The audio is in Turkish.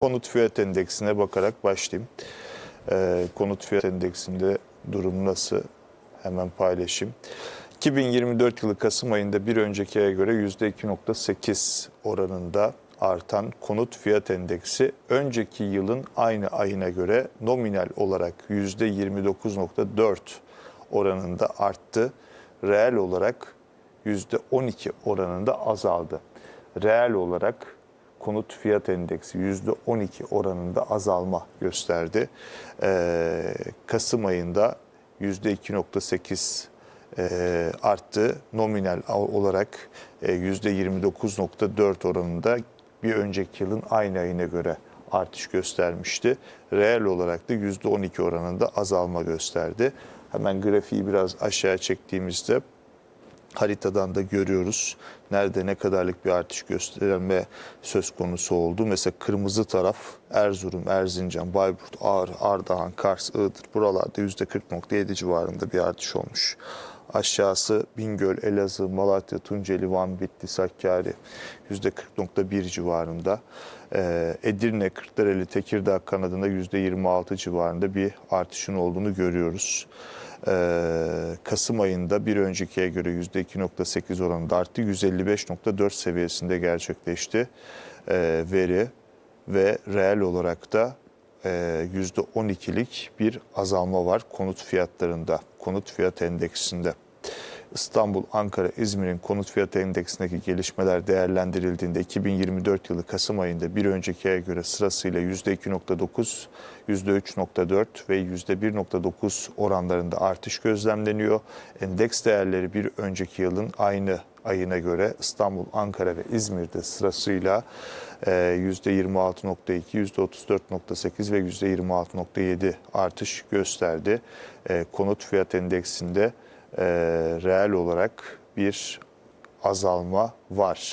Konut fiyat endeksine bakarak başlayayım. Ee, konut fiyat endeksinde durum nasıl? Hemen paylaşayım. 2024 yılı Kasım ayında bir önceki aya göre %2.8 oranında artan konut fiyat endeksi önceki yılın aynı ayına göre nominal olarak %29.4 oranında arttı. Reel olarak %12 oranında azaldı. Reel olarak konut fiyat endeksi %12 oranında azalma gösterdi. Ee, Kasım ayında %2.8 e, arttı. Nominal olarak e, %29.4 oranında bir önceki yılın aynı ayına göre artış göstermişti. Reel olarak da %12 oranında azalma gösterdi. Hemen grafiği biraz aşağı çektiğimizde haritadan da görüyoruz. Nerede ne kadarlık bir artış gösterme söz konusu oldu. Mesela kırmızı taraf Erzurum, Erzincan, Bayburt, Ağrı, Ardahan, Kars, Iğdır buralarda %40.7 civarında bir artış olmuş. Aşağısı Bingöl, Elazığ, Malatya, Tunceli, Van, Bitlis, Hakkari %40.1 civarında. Ee, Edirne, Kırklareli, Tekirdağ kanadında %26 civarında bir artışın olduğunu görüyoruz. Ee, Kasım ayında bir öncekiye göre %2.8 oranında arttı. 155.4 seviyesinde gerçekleşti ee, veri ve reel olarak da %12'lik bir azalma var konut fiyatlarında, konut fiyat endeksinde. İstanbul, Ankara, İzmir'in konut fiyat endeksindeki gelişmeler değerlendirildiğinde 2024 yılı Kasım ayında bir önceki aya göre sırasıyla %2.9, %3.4 ve %1.9 oranlarında artış gözlemleniyor. Endeks değerleri bir önceki yılın aynı ayına göre İstanbul, Ankara ve İzmir'de sırasıyla e, %26.2, %34.8 ve %26.7 artış gösterdi. E, Konut fiyat endeksinde e, reel olarak bir azalma var.